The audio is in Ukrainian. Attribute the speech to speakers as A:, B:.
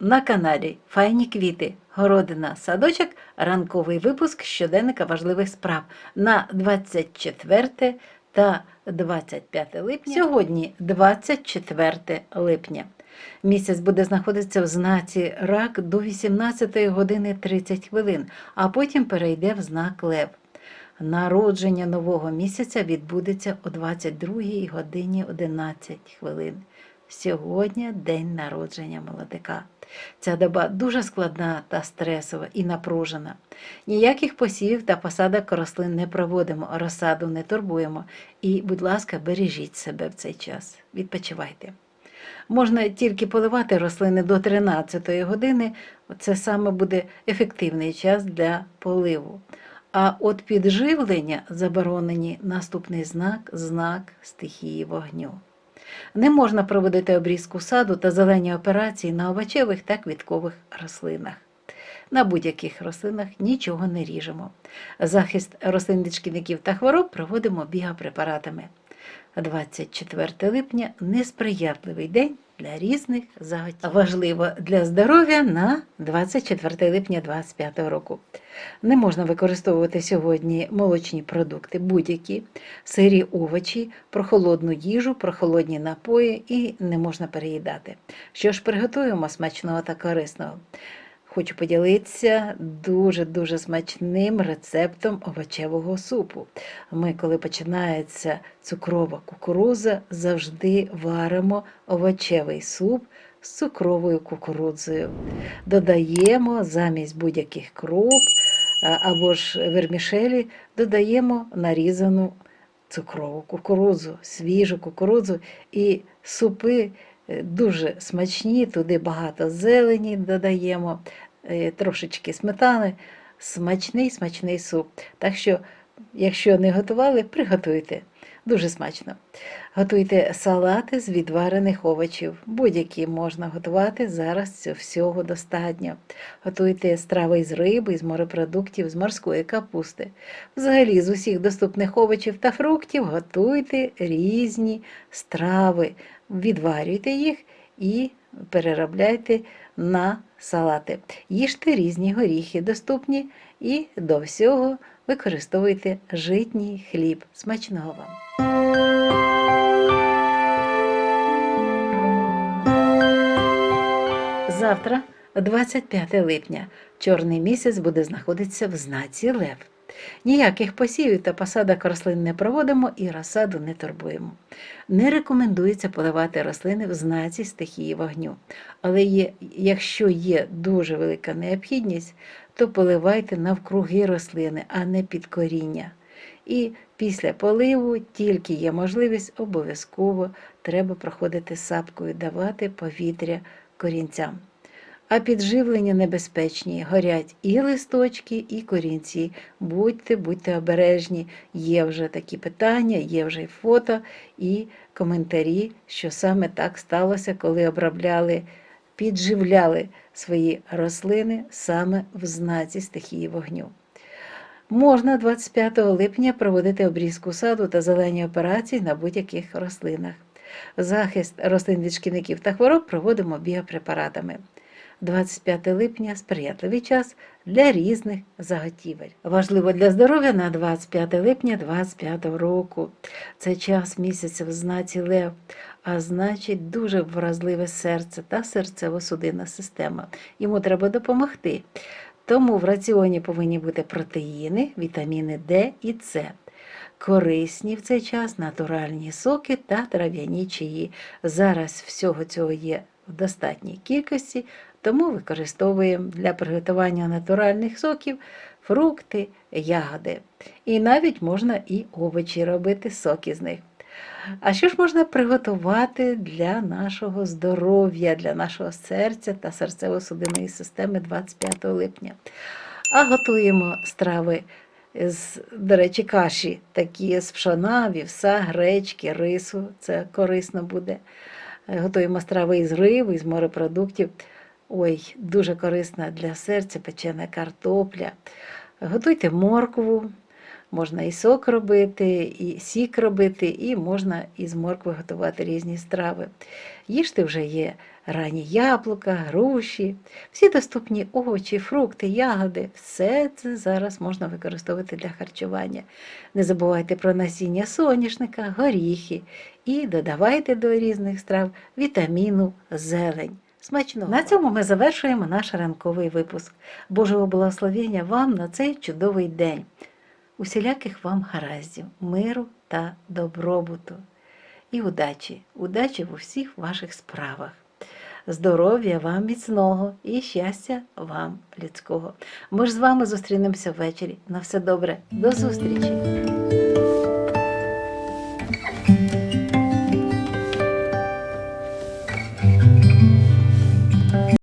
A: на каналі Файні квіти, городина, садочок, ранковий випуск щоденника важливих справ на 24 та 25 липня. Сьогодні 24 липня. Місяць буде знаходитися в знаці рак до 18 години 30 хвилин, а потім перейде в знак Лев. Народження нового місяця відбудеться о 22 годині 11 хвилин. Сьогодні день народження молодика. Ця доба дуже складна та стресова і напружена. Ніяких посівів та посадок рослин не проводимо, розсаду не турбуємо. І, будь ласка, бережіть себе в цей час. Відпочивайте. Можна тільки поливати рослини до 13 години, це саме буде ефективний час для поливу. А от підживлення заборонені наступний знак знак стихії вогню. Не можна проводити обрізку саду та зелені операції на овочевих та квіткових рослинах. На будь-яких рослинах нічого не ріжемо. Захист рослин від шкідників та хвороб проводимо біопрепаратами. 24 липня несприятливий день для різних заготів. Важливо для здоров'я на 24 липня 2025 року. Не можна використовувати сьогодні молочні продукти, будь-які, сирі овочі, прохолодну їжу, прохолодні напої і не можна переїдати. Що ж приготуємо смачного та корисного? Хочу поділитися дуже-дуже смачним рецептом овочевого супу. Ми, коли починається цукрова кукуруза, завжди варимо овочевий суп з цукровою кукурудзою. Додаємо замість будь-яких круп або ж вермішелі, додаємо нарізану цукрову кукурудзу, свіжу кукурудзу і супи дуже смачні, туди багато зелені додаємо, е, трошечки сметани, смачний смачний суп. Так що, якщо не готували, приготуйте. Дуже смачно. Готуйте салати з відварених овочів. Будь-які можна готувати. Зараз всього достатньо. Готуйте страви з риби, з морепродуктів, з морської капусти. Взагалі, з усіх доступних овочів та фруктів готуйте різні страви, відварюйте їх і переробляйте на салати. Їжте різні горіхи доступні і до всього використовуйте житній хліб. Смачного вам! Завтра, 25 липня, чорний місяць буде знаходитися в знаці Лев. Ніяких посівів та посадок рослин не проводимо і розсаду не турбуємо. Не рекомендується поливати рослини в знаці стихії вогню. Але є, якщо є дуже велика необхідність, то поливайте навкруги рослини, а не під коріння. І після поливу тільки є можливість, обов'язково треба проходити сапкою, давати повітря корінцям. А підживлення небезпечні, горять і листочки, і корінці. Будьте, будьте обережні. Є вже такі питання, є вже й фото і коментарі, що саме так сталося, коли обробляли, підживляли свої рослини саме в знаці стихії вогню. Можна 25 липня проводити обрізку саду та зелені операції на будь-яких рослинах. Захист рослин від шкідників та хвороб проводимо біопрепаратами. 25 липня сприятливий час для різних заготівель. Важливо для здоров'я на 25 липня 25 року. Це час місяця в знаці Лев, а значить дуже вразливе серце та серцево-судинна система. Йому треба допомогти. Тому в раціоні повинні бути протеїни, вітаміни Д і С. Корисні в цей час натуральні соки та трав'яні чаї. Зараз всього цього є в достатній кількості, тому використовуємо для приготування натуральних соків фрукти, ягоди. І навіть можна і овочі робити, соки з них. А що ж можна приготувати для нашого здоров'я, для нашого серця та серцево-судинної системи 25 липня? А готуємо страви з, до речі, каші, такі з пшона, вівса, гречки, рису. Це корисно буде. Готуємо страви із риби, із морепродуктів. Ой, дуже корисна для серця печена картопля. Готуйте моркву, Можна і сок робити, і сік робити, і можна із моркви готувати різні страви. Їжте вже є ранні яблука, груші, всі доступні овочі, фрукти, ягоди. Все це зараз можна використовувати для харчування. Не забувайте про насіння соняшника, горіхи і додавайте до різних страв вітаміну, зелень. Смачного! На цьому ми завершуємо наш ранковий випуск. Божого благословення вам на цей чудовий день. Усіляких вам гараздів, миру та добробуту. І удачі, удачі в усіх ваших справах. Здоров'я вам міцного і щастя вам людського. Ми ж з вами зустрінемося ввечері. На все добре. До зустрічі!